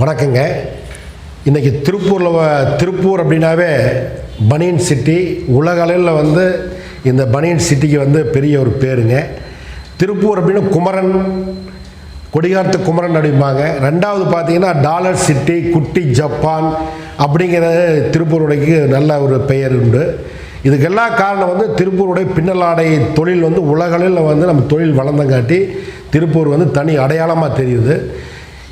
வணக்கங்க. இன்றைக்கி திருப்பூரில் திருப்பூர் அப்படின்னாவே பனியன் சிட்டி உலக அளவில் வந்து இந்த பனியன் சிட்டிக்கு வந்து பெரிய ஒரு பேருங்க. திருப்பூர் அப்படின்னு குமரன் கொடிகாரத்து குமரன் அப்படிம்பாங்க. ரெண்டாவது பார்த்தீங்கன்னா டாலர் சிட்டி குட்டி ஜப்பான் அப்படிங்கிற திருப்பூருடைக்கு நல்ல ஒரு பெயர் உண்டு. இதுக்கெல்லாம் காரணம் வந்து திருப்பூருடைய பின்னலாடை தொழில் வந்து உலகளவில் வந்து நம்ம தொழில் வளர்ந்தங்காட்டி திருப்பூர் வந்து தனி அடையாளமாக தெரியுது.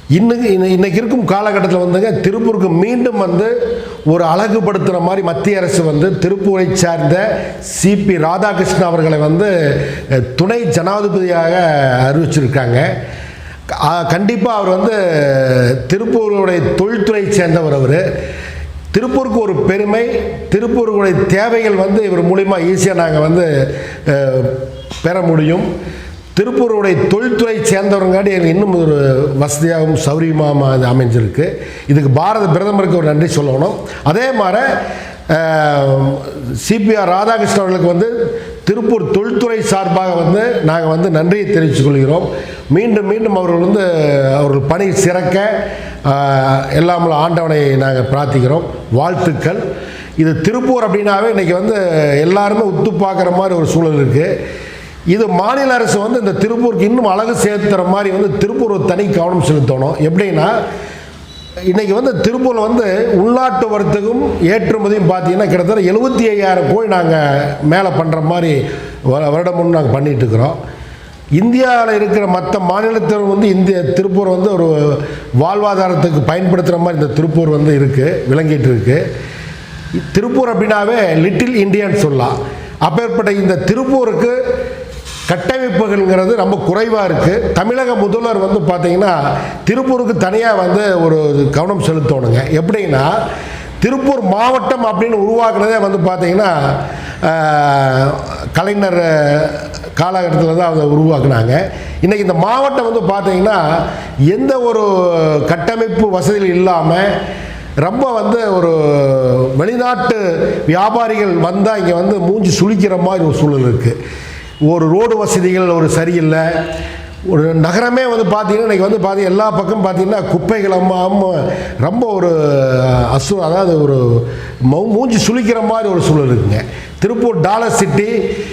இன்னைக்கு இன்னைக்கு இருக்கும் காலகட்டத்தில் வந்துங்க திருப்பூருக்கு மீண்டும் வந்து ஒரு அழகுபடுத்துகிற மாதிரி மத்திய அரசு வந்து திருப்பூரை சார்ந்த சிபி ராதாகிருஷ்ணன் அவர்களை வந்து துணை ஜனாதிபதியாக அறிவிச்சிருக்காங்க. கண்டிப்பாக அவர் வந்து திருப்பூருடைய தொழில்துறை சேர்ந்தவர் அவர். திருப்பூருக்கு ஒரு பெருமை திருப்பூருடைய தேவைகள் வந்து இவர் மூலிமா ஈஸியாக நாங்கள் வந்து பெற முடியும். திருப்பூருடைய தொழில்துறை சேர்ந்தவங்காட்டி எங்களுக்கு இன்னும் ஒரு வசதியாகவும் சௌரியமாக அது அமைஞ்சிருக்கு. இதுக்கு பாரத பிரதமருக்கு ஒரு நன்றி சொல்லணும். அதே மாதிரி சிபிஆர் ராதாகிருஷ்ணன் அவர்களுக்கு வந்து திருப்பூர் தொழில்துறை சார்பாக வந்து நாங்கள் வந்து நன்றியை தெரிவித்துக்கொள்கிறோம் மீண்டும் மீண்டும் அவர்கள் வந்து அவர்கள் பணி சிறக்க ஆஹ், எல்லாம் ஆண்டவனை நாங்கள் பிரார்த்திக்கிறோம். வாழ்த்துக்கள். இது திருப்பூர் அப்படின்னாவே இன்றைக்கி வந்து எல்லாருமே உத்து பார்க்குற மாதிரி ஒரு சூழல் இருக்குது இது மாநில அரசு வந்து இந்த திருப்பூருக்கு இன்னும் அழகு சேர்த்துற மாதிரி வந்து திருப்பூர் தனி கவனம் செலுத்தணும். எப்படின்னா இன்றைக்கி வந்து திருப்பூரில் வந்து உள்நாட்டு வர்த்தகம் ஏற்றுமதியும் பார்த்தீங்கன்னா கிட்டத்தட்ட எழுபத்தி ஐயாயிரம் கோடி நாங்கள் மேலே பண்ணுற மாதிரி வ- வருடம் முன்னு நாங்கள் பண்ணிகிட்ருக்குறோம் இருக்கிறோம் இந்தியாவில் இருக்கிற மற்ற மாநிலத்தில் வந்து இந்திய திருப்பூர் வந்து ஒரு வாழ்வாதாரத்துக்கு பயன்படுத்துகிற மாதிரி இந்த திருப்பூர் வந்து இருக்குது விளங்கிட்டு இருக்குது திருப்பூர் அப்படின்னாவே லிட்டில் இந்தியான்னு சொல்லலாம். அப்பேற்பட்ட இந்த திருப்பூருக்கு கட்டமைப்புகள்ங்கிறது ரொம்ப குறைவாக இருக்குது தமிழக முதல்வர் வந்து பார்த்தீங்கன்னா திருப்பூருக்கு தனியாக வந்து ஒரு கவனம் செலுத்தணுங்க. எப்படின்னா திருப்பூர் மாவட்டம் அப்படின்னு உருவாக்குனதே வந்து பார்த்தீங்கன்னா கலைஞர் காலகட்டத்தில் தான் அதை உருவாக்குனாங்க. இன்றைக்கி இந்த மாவட்டம் வந்து பார்த்தீங்கன்னா எந்த ஒரு கட்டமைப்பு வசதிகள் இல்லாமல் ரொம்ப வந்து ஒரு வெளிநாட்டு வியாபாரிகள் வந்தால் இங்கே வந்து மூஞ்சி சுளிக்கிற மாதிரி ஒரு சூழல் இருக்குது ஒரு ரோடு வசதிகள் ஒரு சரியில்லை. ஒரு நகரமே வந்து பார்த்தீங்கன்னா இன்றைக்கி வந்து பார்த்தீங்கன்னா எல்லா பக்கம் பார்த்தீங்கன்னா குப்பைகளமாக ரொம்ப ஒரு அசு அதாவது ஒரு மௌ- மூஞ்சி சுளிக்கிற மாதிரி ஒரு சூழல் இருக்குங்க. திருப்பூர் டாலர் சிட்டி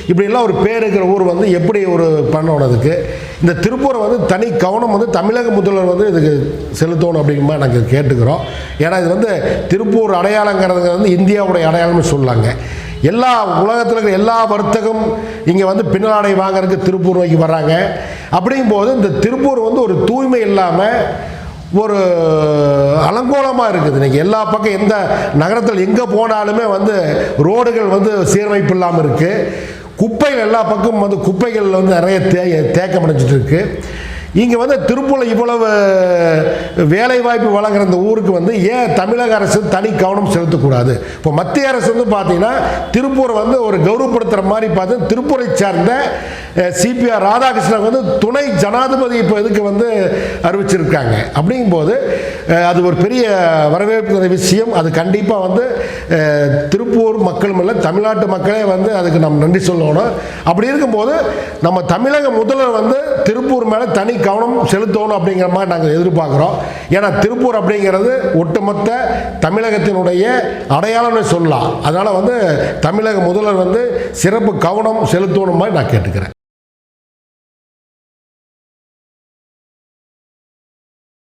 இப்படிலாம் ஒரு பேர் இருக்கிற ஊர் வந்து எப்படி ஒரு பண்ணணும் அதுக்கு? இந்த திருப்பூரை வந்து தனி கவனம் வந்து தமிழக முதல்வர் வந்து இதுக்கு செலுத்தணும் அப்படிங்கிற நாங்கள் கேட்டுக்கிறோம். ஏன்னா இது வந்து திருப்பூர் அடையாளங்கிறது வந்து இந்தியாவுடைய அடையாளம்னு சொல்லாங்க. எல்லா உலகத்தில் இருக்கிற எல்லா வர்த்தகம் இங்கே வந்து பின்னலாடை வாங்குறதுக்கு திருப்பூர் நோக்கி வர்றாங்க. அப்படிங்கும்போது இந்த திருப்பூர் வந்து ஒரு தூய்மை இல்லாமல் ஒரு அலங்கோலமாக இருக்குது. இன்றைக்கி எல்லா பக்கம் எந்த நகரத்தில் எங்கே போனாலுமே வந்து ரோடுகள் வந்து சீரமைப்பு இல்லாமல் இருக்குது குப்பைகள் எல்லா பக்கமும் வந்து குப்பைகள் வந்து நிறைய தே தேக்கம் அடைஞ்சிட்டு இருக்குது இங்கே வந்து திருப்பூரில் இவ்வளவு வேலைவாய்ப்பு வழங்குற இந்த ஊருக்கு வந்து ஏன் தமிழக அரசு தனி கவனம் செலுத்தக்கூடாது? இப்போ மத்திய அரசு வந்து பார்த்தீங்கன்னா திருப்பூர் வந்து ஒரு கௌரவப்படுத்துகிற மாதிரி பார்த்து திருப்பூரை சார்ந்த சிபிஆர் ராதாகிருஷ்ணன் வந்து துணை ஜனாதிபதி இப்போ இதுக்கு வந்து அறிவிச்சிருக்காங்க? அப்படிங்கும்போது அது ஒரு பெரிய வரவேற்பு விஷயம். அது கண்டிப்பாக வந்து திருப்பூர் மக்களும் இல்லை தமிழ்நாட்டு மக்களே வந்து அதுக்கு நம்ம நன்றி சொல்லணும். அப்படி இருக்கும்போது நம்ம தமிழக முதல்வர் வந்து திருப்பூர் மேலே தனி கவனம் செலுத்தணும் அப்படிங்கிற மாதிரி நாங்கள் எதிர்பார்க்குறோம். ஏன்னா திருப்பூர் அப்படிங்கிறது ஒட்டுமொத்த தமிழகத்தினுடைய அடையாளம்னு சொல்லலாம். அதனால் வந்து தமிழக முதல்வர் வந்து சிறப்பு கவனம் செலுத்தணும் மாதிரி நான் கேட்டுக்கிறேன்.